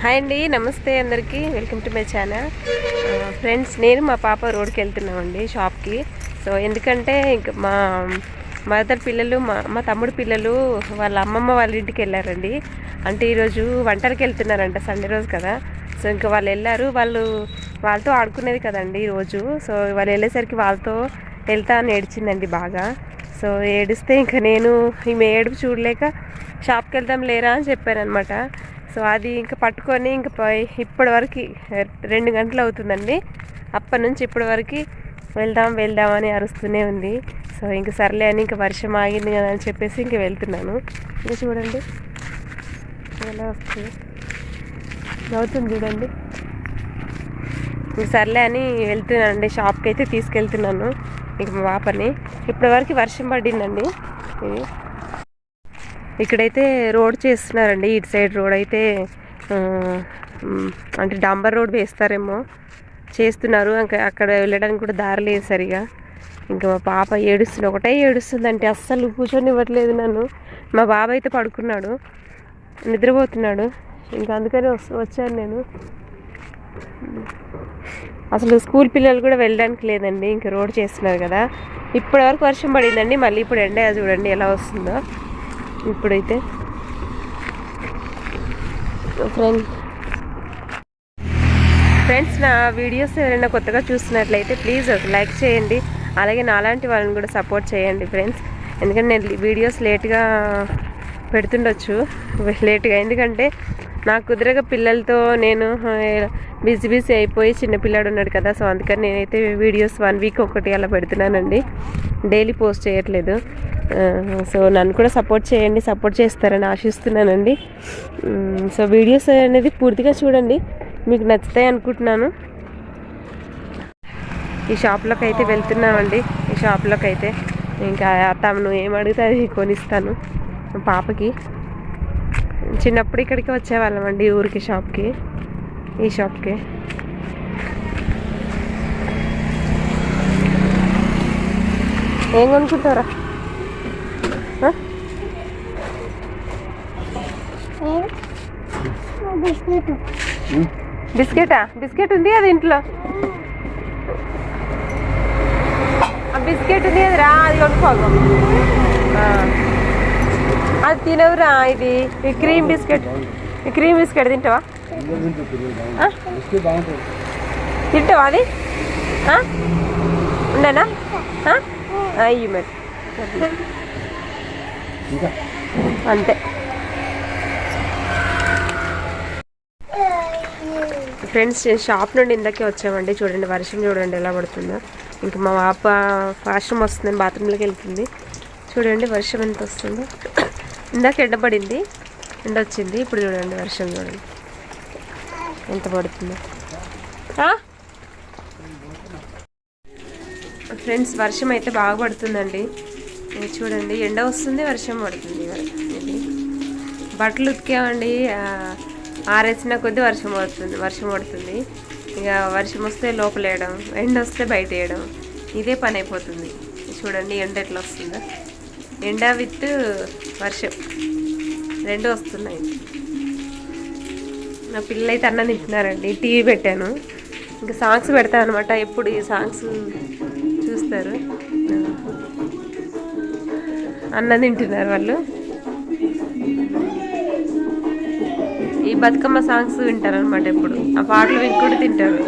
Hi అండి నమస్తే అందరికీ. Welcome to my channel. Friends నేను మా పాప రోడ్కి వెళ్తున్నామండి షాప్కి. సో ఎందుకంటే ఇంక మా మదర్ పిల్లలు మా మా తమ్ముడు పిల్లలు వాళ్ళ అమ్మమ్మ వాళ్ళ ఇంటికి వెళ్ళారండి. అంటే ఈరోజు వంటలకి వెళ్తున్నారంట సండే రోజు కదా. సో ఇంకా వాళ్ళు వెళ్ళారు. వాళ్ళు వాళ్ళతో ఆడుకునేది కదండి ఈరోజు. సో వాళ్ళు వెళ్ళేసరికి వాళ్ళతో వెళ్తా అని ఏడ్చిందండి బాగా. సో ఏడిస్తే ఇంకా నేను ఈమె ఏడుపు చూడలేక షాప్కి వెళ్దాం లేరా అని చెప్పాను అనమాట సో అది ఇంకా పట్టుకొని ఇంకా పోయి ఇప్పటివరకు రెండు గంటలు అవుతుందండి. అప్పటి నుంచి ఇప్పటివరకు వెళ్దాం వెళ్దాం అని అరుస్తూనే ఉంది. సో ఇంక సర్లే అని ఇంకా వర్షం ఆగింది కదా అని చెప్పేసి ఇంక వెళ్తున్నాను. ఇంకా చూడండి. ఎలా వస్తుంది? అవుతుంది చూడండి. ఇంక సర్లే అని వెళ్తున్నానండి. షాప్కి అయితే తీసుకెళ్తున్నాను. ఇంక మా పాపని. ఇప్పటివరకు వర్షం పడిందండి. ఇది. ఇక్కడైతే రోడ్ చేస్తున్నారండి ఇటు సైడ్ రోడ్ అయితే అంటే డాంబర్ రోడ్ వేస్తారేమో చేస్తున్నారు. ఇంకా అక్కడ వెళ్ళడానికి కూడా దారి లేదు సరిగా. ఇంకా మా పాప ఏడుస్తుంది ఒకటే ఏడుస్తుంది అంటే అస్సలు కూర్చొని ఇవ్వట్లేదు నన్ను. మా బాబు అయితే పడుకున్నాడు నిద్రపోతున్నాడు. ఇంకా అందుకని వచ్చాను నేను. అసలు స్కూల్ పిల్లలు కూడా వెళ్ళడానికి లేదండి ఇంకా రోడ్ చేస్తున్నారు కదా. ఇప్పటివరకు వర్షం పడిందండి మళ్ళీ ఇప్పుడు ఎండ చూడండి ఎలా వస్తుందో. ఇప్పుడైతే. ఫ్రెండ్ ఫ్రెండ్స్ నా వీడియోస్ ఎవరైనా కొత్తగా చూస్తున్నట్లయితే ప్లీజ్ ఒక లైక్ చేయండి. అలాగే నాలాంటి వాళ్ళని కూడా సపోర్ట్ చేయండి ఫ్రెండ్స్ ఎందుకంటే నేను వీడియోస్ లేట్గా పెడుతుండొచ్చు. లేట్గా ఎందుకంటే నాకు కుదరక పిల్లలతో నేను బిజీ బిజీ అయిపోయి చిన్నపిల్లాడు ఉన్నాడు కదా సో అందుకని నేనైతే వీడియోస్ వన్ వీక్ ఒకటి అలా పెడుతున్నానండి. డైలీ పోస్ట్ చేయట్లేదు. సో నన్ను కూడా సపోర్ట్ చేయండి సపోర్ట్ చేస్తారని ఆశిస్తున్నానండి. సో వీడియోస్ అనేది పూర్తిగా చూడండి. మీకు నచ్చుతాయి అనుకుంటున్నాను. ఈ షాప్లోకి అయితే వెళ్తున్నామండి. ఈ షాప్లోకి అయితే ఇంకా తమను ఏం అడిగితే అది కొనిస్తాను. పాపకి. చిన్నప్పుడు ఇక్కడికి వచ్చేవాళ్ళం అండి ఊరికి షాప్కి. ఈ షాప్కి. ఏం కొనుక్కుంటారా? బిస్కెటా? బిస్కెట్ ఉంది అది ఇంట్లో? ఆ బిస్కెట్ ఉంది అది రా అది కొనుక్కోగా అది తినవురా ఇది. ఈ క్రీమ్ బిస్కెట్. ఈ క్రీమ్ బిస్కెట్ తింటావా? తింటావా అది? ఉండనా? అయ్యి మరి. అంతే. ఫ్రెండ్స్ షాప్ నుండి ఇందాకే వచ్చామండి. చూడండి వర్షం చూడండి ఎలా పడుతుందో. ఇంకా మా పాప వాష్రూమ్ వస్తుందని బాత్రూంలోకి వెళ్తుంది. చూడండి వర్షం ఎంత వస్తుందో. ఇందాక ఎండ పడింది ఎండ వచ్చింది ఇప్పుడు చూడండి వర్షం చూడండి. ఎంత పడుతుందో. ఫ్రెండ్స్ వర్షం అయితే బాగా పడుతుందండి. చూడండి ఎండ వస్తుంది వర్షం పడుతుంది. ఇది బట్టలు ఉతికామండి ఆరేసిన కొద్దీ వర్షం పడుతుంది వర్షం పడుతుంది. ఇక వర్షం వస్తే లోపల వేయడం ఎండ వస్తే బయట వేయడం ఇదే పని అయిపోతుంది. చూడండి ఎండ ఎట్లా వస్తుందో. ఎండ విత్ వర్షం. రెండు వస్తున్నాయి. నా పిల్లలైతే అన్నం తింటున్నారండి. టీవీ పెట్టాను. ఇంకా సాంగ్స్ పెడతాను అనమాట ఎప్పుడు ఈ సాంగ్స్ చూస్తారు. అన్నం తింటున్నారు వాళ్ళు. ఈ బతుకమ్మ సాంగ్స్ వింటారు అనమాట ఎప్పుడు. ఆ పాటలు విని కూడా తింటారు.